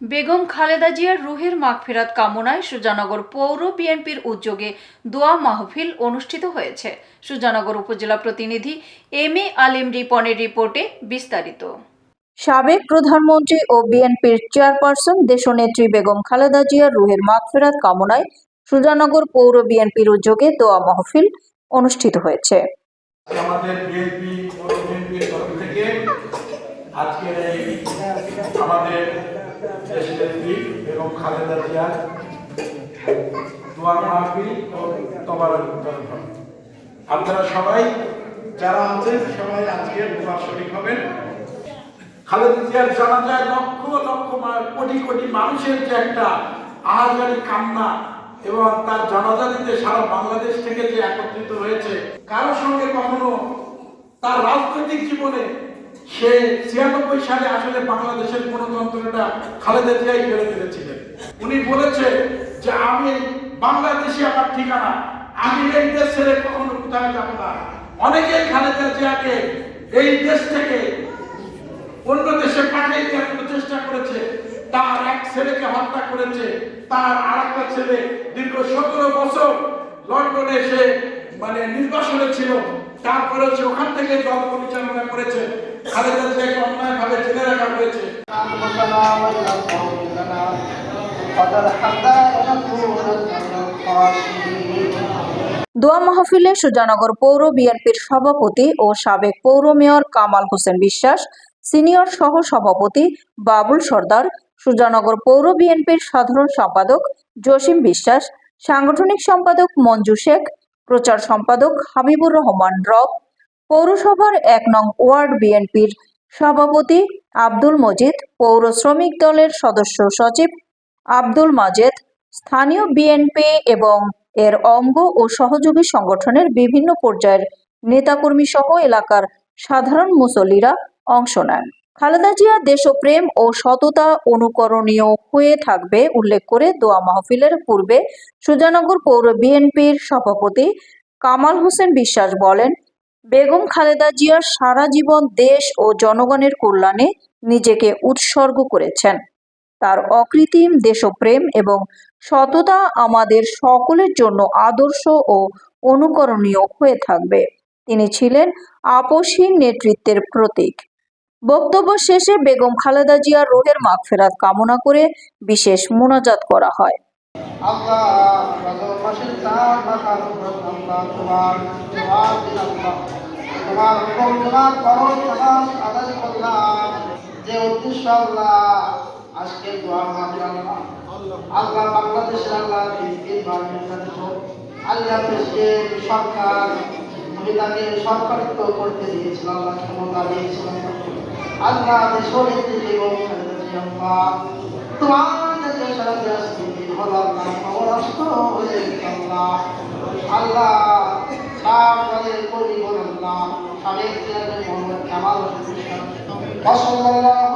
বেগম খালেদা জিয়ার রুহের মাগফিরাত কামনায় সুজানগর পৌর বিএনপির উদ্যোগে দোয়া মাহফিল অনুষ্ঠিত হয়েছে। সুজানগর উপজেলা প্রতিনিধি এম এ আলিম রিপনের রিপোর্টে বিস্তারিত। সাবেক প্রধানমন্ত্রী ও বিএনপির চেয়ারপারসন দেশনেত্রী বেগম খালেদা জিয়ার রুহের মাগফিরাত কামনায় সুজানগর পৌর বিএনপির উদ্যোগে দোয়া মাহফিল অনুষ্ঠিত হয়েছে। আমাদের বিএনপি বিএনপির তরফ থেকে আজকের এই আমাদের খালেদা জিয়ার দোয়া মাহফিল ও তবারক আপনারা সবাই যারা আছেন, সবাই আজকে দোয়া শরীফ হবেন। খালেদা জিয়ার জানাজায় লক্ষ লক্ষ কোটি কোটি মানুষের যে একটা আহাজারি কান্না এবং তার জানাজা দিতে সারা বাংলাদেশ থেকে যে একত্রিত হয়েছে, কারও সঙ্গে কখনো তার রাজনৈতিক জীবনে সে ছিয়ানব্বই সালে আসলে বাংলাদেশের গণতন্ত্রটা খালেদা জিয়াই ফেলে ফেলেছিলেন উনি বলেছে যে আমি বাংলাদেশি আমার ঠিকানা, আমি এই দেশ ছেড়ে কখনো কোথাও যাব না। অনেকেই খালেদা জিয়াকে এই দেশ থেকে অন্য দেশে পাঠিয়ে দেওয়ার চেষ্টা করেছে। তার এক ছেলেকে হত্যা করেছে, তার আর একটা ছেলে দীর্ঘ সতেরো বছর লন্ডনে এসে মানে নির্বাসনে ছিল। তারপরে ওখান থেকে দল পরিচালনা করেছে জেলে রাখা হয়েছে। দোয়া মাহফিলে সুজানগর পৌর বিএনপির সভাপতি ও সাবেক পৌর মেয়র কামাল হোসেন বিশ্বাস, সিনিয়র সহ সভাপতি বাবুল সর্দার, সুজানগর পৌর বিএনপির সাধারণ সম্পাদক জসিম বিশ্বাস, সাংগঠনিক সম্পাদক মঞ্জু শেখ প্রচার সম্পাদক হাবিবুর রহমান রব, পৌরসভার এক নং ওয়ার্ড বিএনপির সভাপতি আব্দুল মজিদ, পৌর শ্রমিক দলের সদস্য সচিব আব্দুল মাজেদ, স্থানীয় বিএনপি এবং এর অঙ্গ ও সহযোগী সংগঠনের বিভিন্ন পর্যায়ের নেতাকর্মী সহ এলাকার সাধারণ মুসল্লিরা অংশ নেন। খালেদা জিয়া দেশপ্রেম ও সততা অনুকরণীয় হয়ে থাকবে উল্লেখ করে দোয়া মাহফিলের পূর্বে সুজানগর পৌর বিএনপির সভাপতি কামাল হোসেন বিশ্বাস বলেন, বেগম খালেদা জিয়া সারা জীবন দেশ ও জনগণের কল্যাণে নিজেকে উৎসর্গ করেছেন। তার অকৃত্রিম দেশপ্রেম এবং সততা আমাদের সকলের জন্য আদর্শ ও অনুকরণীয় হয়ে থাকবে। তিনি ছিলেন আপসহীন নেতৃত্বের প্রতীক। বক্তব্য শেষে বেগম খালেদা জিয়ার রোহের মাগফেরাত কামনা করে বিশেষ মোনাজাত করা হয়। আল্লাহ আজকে আল্লাহ বাংলাদেশের আল্লাহ আল্লাহ প্রেসিডেন্ট সরকার মহিলাকে সরকারিত্ব করতে দিয়েছিল, আল্লাহ ক্ষমতা দিয়েছিল। আল্লাহ বেগম খালেদা জিয়া আল্লাহ হলো আল্লাহ